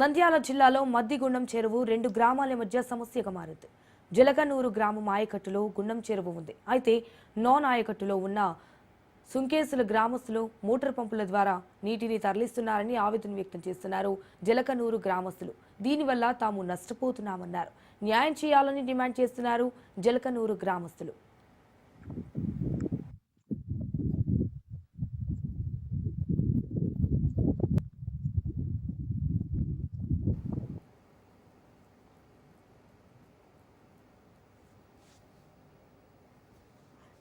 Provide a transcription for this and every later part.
నంద్యాల జిల్లాలో మద్దిగుండం చెరువు రెండు గ్రామాల మధ్య సమస్యగా మారింది. జలకనూరు గ్రామం ఆయకట్టులో గుండం చెరువు ఉంది. అయితే నాన్ ఆయకట్టులో ఉన్న సుంకేసుల గ్రామస్తులు మోటార్ పంపుల ద్వారా నీటిని తరలిస్తున్నారని ఆవేదన వ్యక్తం చేస్తున్నారు జలకనూరు గ్రామస్తులు. దీనివల్ల తాము నష్టపోతున్నామన్నారు. న్యాయం చేయాలని డిమాండ్ చేస్తున్నారు జలకనూరు గ్రామస్తులు.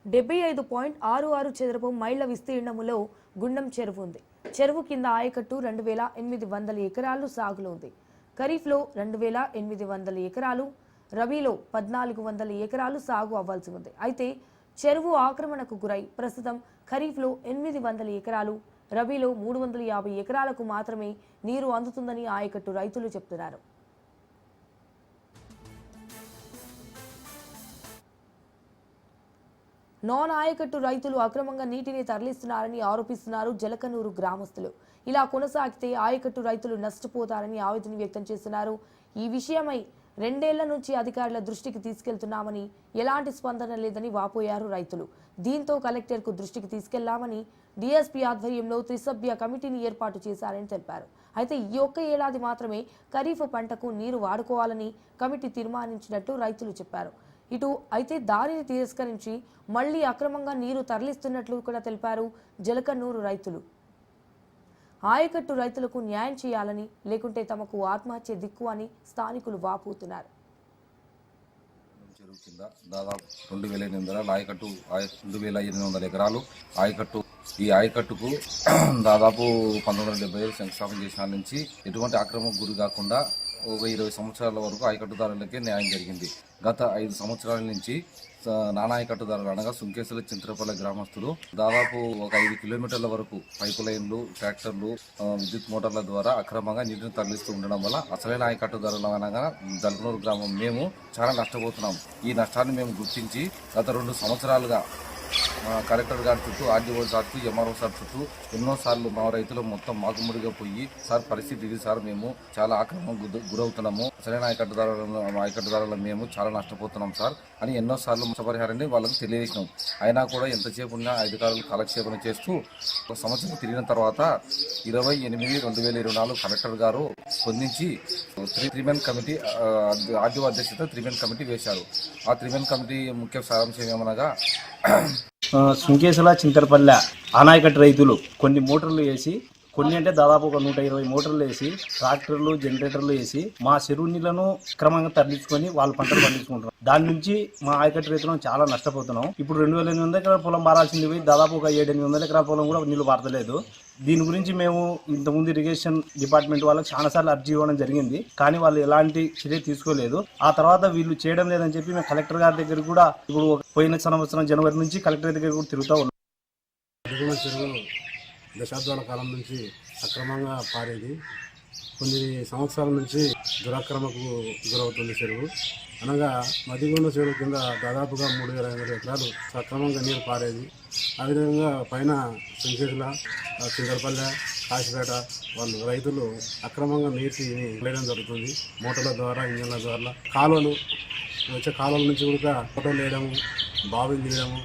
డెబ్బై ఐదు పాయింట్ ఆరు ఆరు చదరపు మైళ్ళ విస్తీర్ణములో గుండం చెరువు ఉంది చెరువు కింద ఆయకట్టు రెండు వేల ఎనిమిది వందల ఎకరాలు సాగులో ఉంది. ఖరీఫ్లో రెండు వేల ఎనిమిది వందల ఎకరాలు రబీలో పద్నాలుగు వందల ఎకరాలు సాగు అవ్వాల్సి ఉంది. అయితే చెరువు ఆక్రమణకు గురై ప్రస్తుతం ఖరీఫ్లో ఎనిమిది వందల ఎకరాలు రబీలో మూడు వందల యాభై ఎకరాలకు మాత్రమే నీరు అందుతుందని ఆయకట్టు రైతులు చెప్తున్నారు. నాన్ ఆయకట్టు రైతులు అక్రమంగా నీటిని తరలిస్తున్నారని ఆరోపిస్తున్నారు జలకనూరు గ్రామస్తులు. ఇలా కొనసాగితే ఆయకట్టు రైతులు నష్టపోతారని ఆవేదన వ్యక్తం చేస్తున్నారు. ఈ విషయమై రెండేళ్ళ నుంచి అధికారుల దృష్టికి తీసుకెళ్తున్నామని ఎలాంటి స్పందన లేదని వాపోయారు రైతులు. దీంతో కలెక్టర్కు దృష్టికి తీసుకెళ్ళామని డీఎస్పీ ఆధ్వర్యంలో త్రిసభ్య కమిటీని ఏర్పాటు చేశారని తెలిపారు. అయితే ఈ ఒక్క ఏడాది మాత్రమే ఖరీఫ్ పంటకు నీరు వాడుకోవాలని కమిటీ తీర్మానించినట్టు రైతులు చెప్పారు. ఇటు అయితే దారిని తిరస్కరించి మళ్ళీ అక్రమంగా నీరు తరలిస్తున్నట్లు కూడా తెలిపారు జలకన్నూరు రైతులు. ఆయకట్టు రైతులకు న్యాయం చేయాలని లేకుంటే తమకు ఆత్మహత్య దిక్కు అని స్థానికులు వాపోతున్నారు. చెరువు కింద దాదాపు రెండు వేల ఎనిమిది వందల ఆయకట్టు రెండు వేల ఎనిమిది వందల ఎకరాలు ఆయకట్టు. ఈ ఆయకట్టుకు దాదాపు పంతొమ్మిది వందల డెబ్బై ఏడు శంకుస్థాపన చేసిన నుంచి ఎటువంటి ఆక్రమణకు గురి కాకుండా ఒక ఇరవై సంవత్సరాల వరకు ఆయకట్టుదారులకే న్యాయం జరిగింది. గత ఐదు సంవత్సరాల నుంచి స- నానా ఆయకట్టుదారులు అనగా సుంకేసుల చింతరపల్లి గ్రామస్తులు దాదాపు ఒక ఐదు కిలోమీటర్ల వరకు పైపు లైన్లు ట్రాక్టర్లు విద్యుత్ మోటార్ల ద్వారా అక్రమంగా నీటిని తరలిస్తూ ఉండడం వల్ల అసలైన ఆయకట్టుదారులు అనగా దల్పనూరు గ్రామం. మేము చాలా నష్టపోతున్నాం. ఈ నష్టాన్ని మేము గుర్తించి గత రెండు సంవత్సరాలుగా మా కలెక్టర్ గారి చుట్టూ ఆర్డీఓ సార్ ఎంఆర్ఓ సార్ చుట్టూ ఎన్నోసార్లు మా రైతులు మొత్తం మాకుముడిగా పోయి సార్ పరిస్థితి ఇది సార్ మేము చాలా ఆక్రమణ గుర- గురవుతున్నాము. సరైన ఆయకట్టుదారులను ఆయకట్టుదారులు మేము చాలా నష్టపోతున్నాం సార్ అని ఎన్నోసార్లు నష్టపరిహారాన్ని వాళ్ళకి తెలియజేసినాం. అయినా కూడా ఎంతసేపు ఉన్నా అధికారులు కాలక్షేపణ చేస్తూ ఒక సంవత్సరం తిరిగిన తర్వాత ఇరవై ఎనిమిది రెండు వేల ఇరవై నాలుగు కలెక్టర్ గారు స్పందించి three three men committee RDO అధ్యక్షత త్రిమెన్ కమిటీ వేశారు. ఆ త్రిమెన్ కమిటీ ముఖ్య సారాంశం ఏమనగా శృంకేశల సుంకేసుల చింతరపల్లె రైతులు కొన్ని మోటార్లు వేసి కొన్ని అంటే దాదాపు ఒక నూట ఇరవై మోటార్లు వేసి ట్రాక్టర్లు జనరేటర్లు వేసి మా చెరువు నీళ్ళను క్రమంగా తరలించుకొని వాళ్ళ పంటలు పండించుకుంటున్నాం దాని నుంచి మా ఆయకట్టు రైతులను చాలా నష్టపోతున్నాం. ఇప్పుడు రెండు వేల ఎనిమిది వందల ఎకరాల పొలం మారాల్సింది పోయి దాదాపు ఒక ఏడు ఎనిమిది వందల ఎకరాల పొలం కూడా నీళ్ళు పారతలేదు. దీని గురించి మేము ఇంతకుముందు ఇరిగేషన్ డిపార్ట్మెంట్ వాళ్ళకి చాలాసార్లు అర్జీ ఇవ్వడం జరిగింది. కానీ వాళ్ళు ఎలాంటి చర్య తీసుకోలేదు. ఆ తర్వాత వీళ్ళు చేయడం లేదని చెప్పి మేము కలెక్టర్ గారి దగ్గర కూడా ఇప్పుడు పోయిన సంవత్సరం జనవరి నుంచి కలెక్టర్ దగ్గర కూడా తిరుగుతూ ఉన్నాం. దశాబ్దాల కాలం నుంచి అక్రమంగా పారేది. కొన్ని సంవత్సరాల నుంచి దురాక్రమకు గురవుతుంది చెరువు. అనగా మధ్యగుండ చెరువు కింద దాదాపుగా మూడు వేల ఐదు ఎకరాలు సక్రమంగా నీరు పారేది. ఆ విధంగా పైన సించేతుల చింతలపల్లె కాశీపేట వాళ్ళు రైతులు అక్రమంగా నీటిని వేయడం జరుగుతుంది. మోటార్ల ద్వారా ఇంజన్ల ద్వారా కాలువలు వచ్చే కాలువల నుంచి కూడా ఫోటోలు వేయడము బావిలు తీయడము